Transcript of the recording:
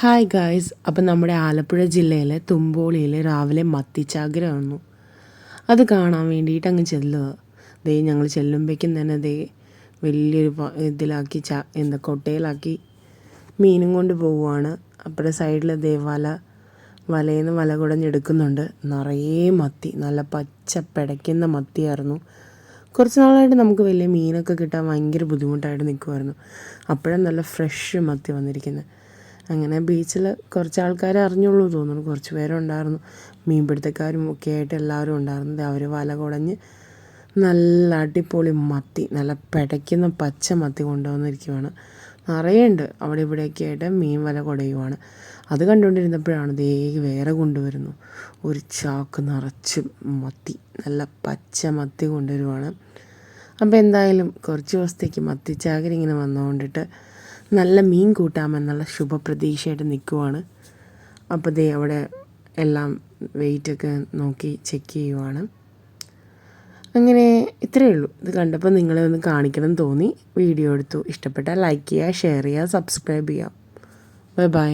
Hi guys അപ്പം നമ്മുടെ ആലപ്പുഴ ജില്ലയിലെ തുമ്പോളിയിൽ രാവിലെ മത്തിച്ചാഗ്രഹമാണ് അത് കാണാൻ വേണ്ടിയിട്ട് അങ്ങ് ചെല്ലുക. ദേ ഞങ്ങൾ ചെല്ലുമ്പോഴേക്കും തന്നെ ദേ വലിയൊരു ഇതിലാക്കി ച എന്താ കൊട്ടയിലാക്കി മീനും കൊണ്ട് പോവുകയാണ് അപ്പുറത്തെ സൈഡിൽ ദേ വല വലയിൽ നിന്ന് വല കുടഞ്ഞെടുക്കുന്നുണ്ട്. നിറയെ മത്തി നല്ല പച്ച പിടയ്ക്കുന്ന മത്തിയായിരുന്നു. കുറച്ച് നാളായിട്ട് നമുക്ക് വലിയ മീനൊക്കെ കിട്ടാൻ ഭയങ്കര ബുദ്ധിമുട്ടായിട്ട് നിൽക്കുമായിരുന്നു അപ്പോഴും നല്ല ഫ്രഷ് മത്തി വന്നിരിക്കുന്നത് അങ്ങനെ ബീച്ചിൽ കുറച്ച് ആൾക്കാർ അറിഞ്ഞുള്ളൂ തോന്നുന്നു. കുറച്ച് പേരുണ്ടായിരുന്നു. മീൻപിടുത്തക്കാരും ഒക്കെ ആയിട്ട് എല്ലാവരും ഉണ്ടായിരുന്നത് അവർ വല കുടഞ്ഞ് നല്ല അടിപൊളി മത്തി നല്ല പിടയ്ക്കുന്ന പച്ച മത്തി കൊണ്ടുവന്നിരിക്കുവാണ്. നിറയുണ്ട് അവിടെ ഇവിടെയൊക്കെ ആയിട്ട് മീൻ വല കുടയുവാണ്. അത് കണ്ടുകൊണ്ടിരുന്നപ്പോഴാണ് ദേ വേറെ കൊണ്ടുവരുന്നു. ഒരു ചാക്ക് നിറച്ച് മത്തി നല്ല പച്ച മത്തി കൊണ്ടുവരുവാണ്. അപ്പോൾ എന്തായാലും കുറച്ച് ദിവസത്തേക്ക് മത്തിച്ചാകര ഇങ്ങനെ വന്നുകൊണ്ടിട്ട് നല്ല മീൻ കൂട്ടാമെന്നുള്ള ശുഭപ്രതീക്ഷയായിട്ട് നിൽക്കുവാണ്. അപ്പോൾ ദേ അവിടെ എല്ലാം വെയിറ്റൊക്കെ നോക്കി ചെക്ക് ചെയ്യുവാണ്. അങ്ങനെ ഇത്രയേ ഉള്ളൂ. ഇത് കണ്ടപ്പോൾ നിങ്ങളെ ഒന്ന് കാണിക്കണം തോന്നി. വീഡിയോ എടുത്തു. ഇഷ്ടപ്പെട്ടാൽ ലൈക്ക് ചെയ്യുക ഷെയർ ചെയ്യുക സബ്സ്ക്രൈബ് ചെയ്യുക. Bye bye.